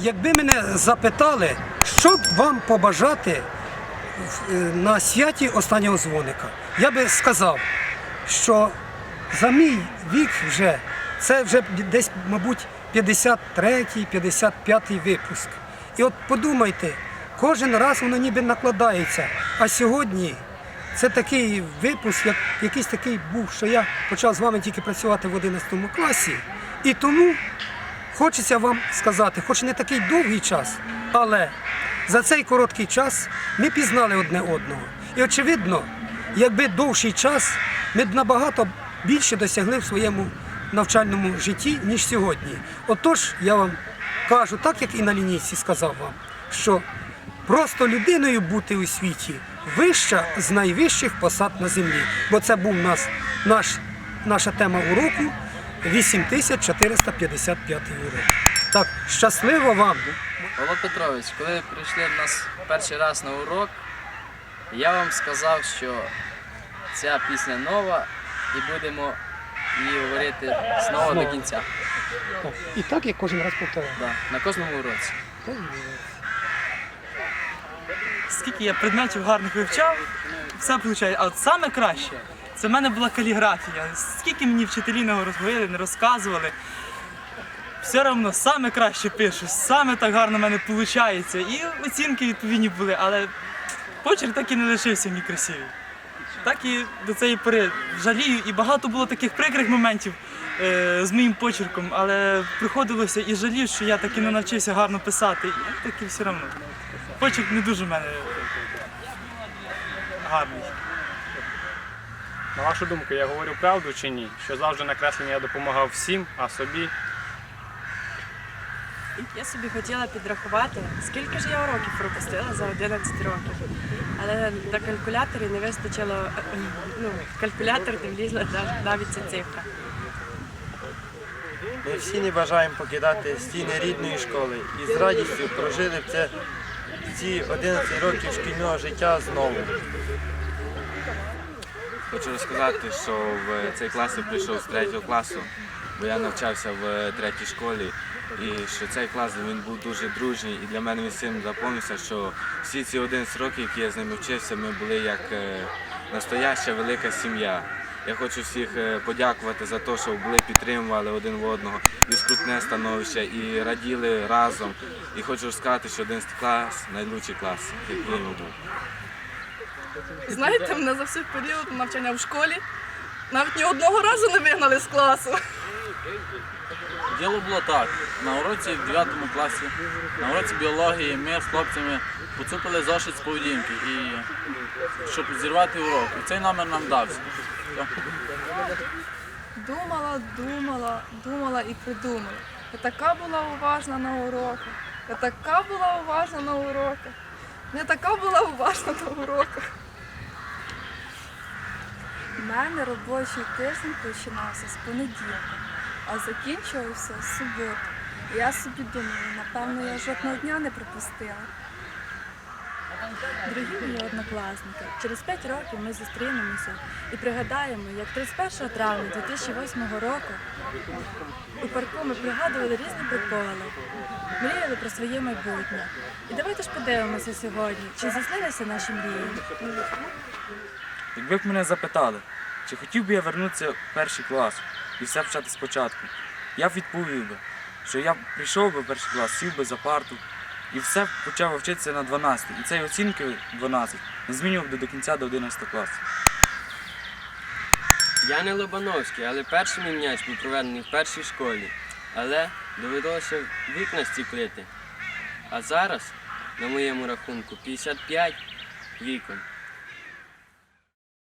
якби мене запитали, що б вам побажати е, на святі останнього дзвоника, я би сказав, що за мій вік вже це вже десь, мабуть, 53-й, 55-й випуск. І от подумайте, кожен раз воно ніби накладається. А сьогодні це такий випуск, як якийсь такий був, що я почав з вами тільки працювати в 11 класі. І тому хочеться вам сказати, хоч не такий довгий час, але за цей короткий час ми пізнали одне одного. І очевидно, якби довший час, ми б набагато більше досягли в своєму навчальному житті, ніж сьогодні. Отож, я вам кажу, так як і на лінійці сказав вам, що просто людиною бути у світі вища з найвищих посад на землі. Бо це був нас, наш, наша тема уроку 8455 урок. Так, щасливо вам! Павло Петрович, коли ви прийшли до нас перший раз на урок, я вам сказав, що ця пісня нова і будемо її говорити знову до кінця. І так, як кожен раз повторяю. Да, на кожному уроці. скільки я предметів гарних вивчав, все виходить. А от саме краще це в мене була каліграфія. Скільки мені вчителі не розговорили, не розказували. Все одно саме краще пишу, саме так гарно в мене виходить. І оцінки відповідні були, але почерк так і не лишився мені красивий. Так і до цієї пори жалію, і багато було таких прикрих моментів е, з моїм почерком, але приходилося і жалію, що я так і не навчився гарно писати. І так і все одно. Почерк не дуже в мене гарний. На вашу думку, я говорю правду чи ні? Що завжди на кресленні я допомагав всім, а собі Я собі хотіла підрахувати, скільки ж я уроків пропустила за 11 років. Але на калькуляторі не вистачило, ну, в калькулятор не влізла навіть ця цифра. Ми всі не бажаємо покидати стіни рідної школи і з радістю прожили б це ці 11 років шкільного життя знову. Хочу розказати, що в цей клас я прийшов з третього класу, бо я навчався в третій школі. І що цей клас він був дуже дружній, і для мене він цим запомнився, що всі ці 11 років, які я з ними вчився, ми були як е, настояща велика сім'я. Я хочу всіх е, подякувати за те, що були підтримували один в одного і скрутне становище, і раділи разом. І хочу сказати, що 11 клас найкращий клас, який він був. Знаєте, мене за всей період навчання в школі навіть ні одного разу не вигнали з класу. Діло було так. На уроці в 9 класі, на уроці біології ми з хлопцями поцупили зошит з поведінки, і, щоб зірвати урок. І цей номер нам дався. Все. Думала, думала, думала і придумала. Я така була уважна на уроках. Я така була уважна на уроках. Я така була уважна на уроках. У мене робочий тиждень починався з понеділка, а закінчувався з суботи. І Я собі думаю, напевно, я жодного дня не пропустила. Дорогі мої однокласники, через 5 років ми зустрінемося і пригадаємо, як 31 травня 2008 року у парку ми пригадували різні приколи, мріяли про своє майбутнє. І давайте ж подивимося сьогодні, чи здійснилися наші мрії. Якби б мене запитали, чи хотів би я вернутися в перший клас і все почати спочатку, я б відповів би, що я прийшов би в перший клас, сів би за парту і все почав вчитися на 12. І цієї оцінки 12 не змінював до кінця до 11 класу. Я не Лобановський, але перший мій м'яч був проведений в першій школі. Але довелося вікна стіклити. А зараз на моєму рахунку 55 вікон.